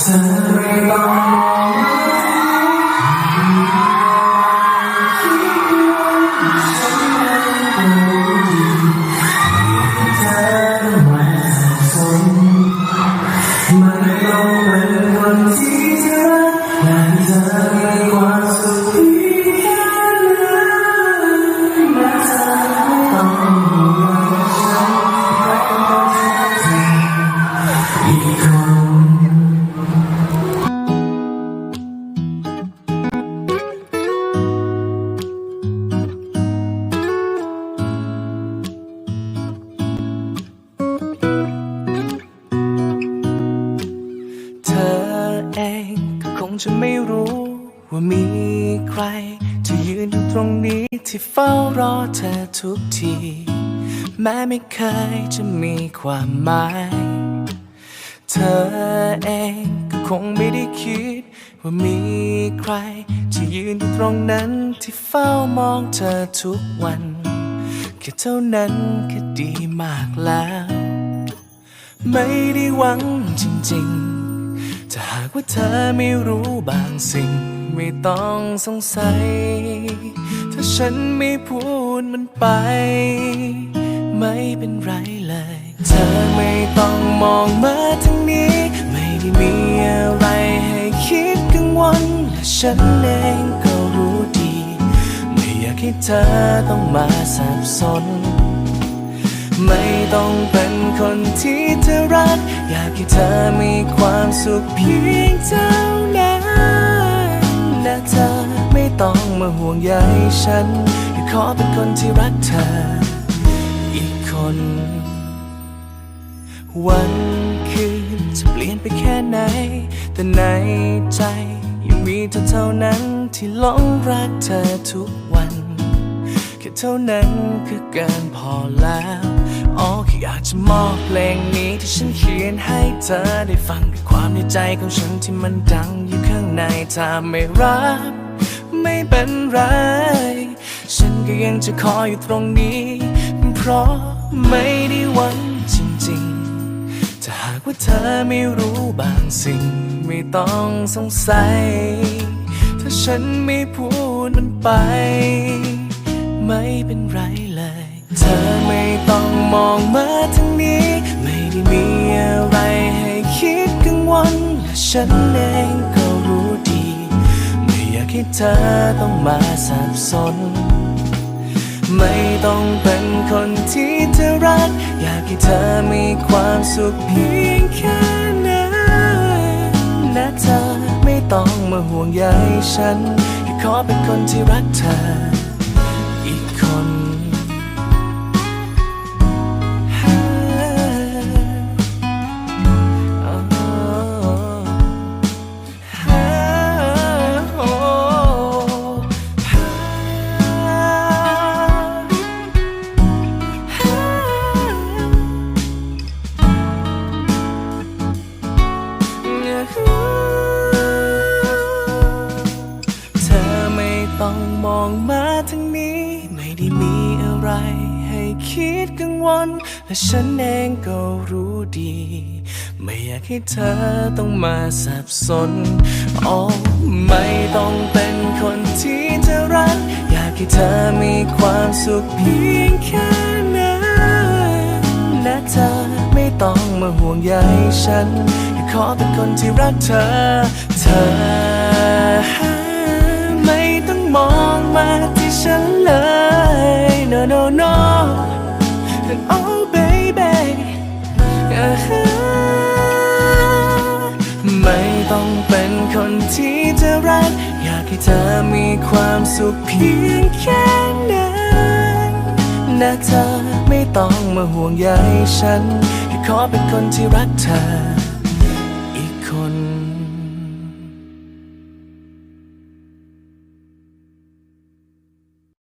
เธอ ก็คงจะไม่รู้ว่ามีใคร ที่ยืนอยู่ตรงนี้ที่เฝ้ารอเธอทุกที แม้ไม่เคยจะมีความหมาย เธอเองก็คงไม่ได้คิด ว่ามีใคร ที่ยืนอยู่ตรงนั้นที่เฝ้ามองเธอทุกวัน แค่เท่านั้นก็ดีมากแล้ว ไม่ได้หวังจริงๆ ถ้าหากว่าเธอไม่รู้บางสิ่ง ไม่ต้องสงสัย ถ้าฉันไม่พูดมันไป ไม่เป็นไรเลย เธอไม่ต้องมองมาทางนี้ ไม่ได้มีอะไรให้คิดกังวลและฉันเองก็รู้ดี ไม่อยากให้เธอต้องมาสับสน ไม่ต้องเป็นคนที่เธอรัก อยากให้เธอมีความสุขเพียงเท่านั้นนะเธอไม่ต้องมาห่วงใยฉันแค่ขอเป็นคนที่รักเธอ อีกคน วันคืนจะเปลี่ยนไปแค่ไหน แต่ในใจยังมีเธอเท่านั้นที่หลงรักเธอทุกวัน แค่เท่านั้นก็เกินพอแล้ว แค่อยากจะมอบเพลงนี้ที่ฉันเขียนให้เธอได้ฟังด้วยความในใจของฉันที่มันดังอยู่ข้างในถ้าไม่รักไม่เป็นไร ฉันก็ยังจะคอยอยู่ตรงนี้ เพราะไม่ได้หวังจริงๆ ถ้าหากว่าเธอไม่รู้บางสิ่ง ไม่ต้องสงสัย ถ้าฉันไม่พูดมันไป ไม่เป็นไรเลย เธอไม่ มองมาทางนี้ ไม่ได้มีอะไรให้คิดกังวลและฉันเองก็รู้ดี ไม่อยากให้เธอต้องมาสับสน ไม่ต้องเป็นคนที่เธอรัก อยากให้เธอมีความสุขเพียงแค่นั้นนะเธอไม่ต้องมาห่วงใยฉันแค่ขอเป็นคนที่รักเธอ อีกคน ทางนี้ไม่ได้มีอะไร ให้คิดกังวล และฉันเองก็รู้ดี ไม่อยากให้เธอต้องมาสับสนโอ้ไม่ต้องเป็นคนที่เธอรัก อยากให้เธอมีความสุขเพียงแค่นั้นนะเธอไม่ต้องมาห่วงใยฉันแค่ขอเป็นคนที่รักเธอ เธอ ที่จะรัก อยากให้เธอมีความสุขเพียงแค่นั้นนะเธอไม่ต้องมาห่วงใยฉันแค่ขอเป็นคนที่รักเธอ อีกคน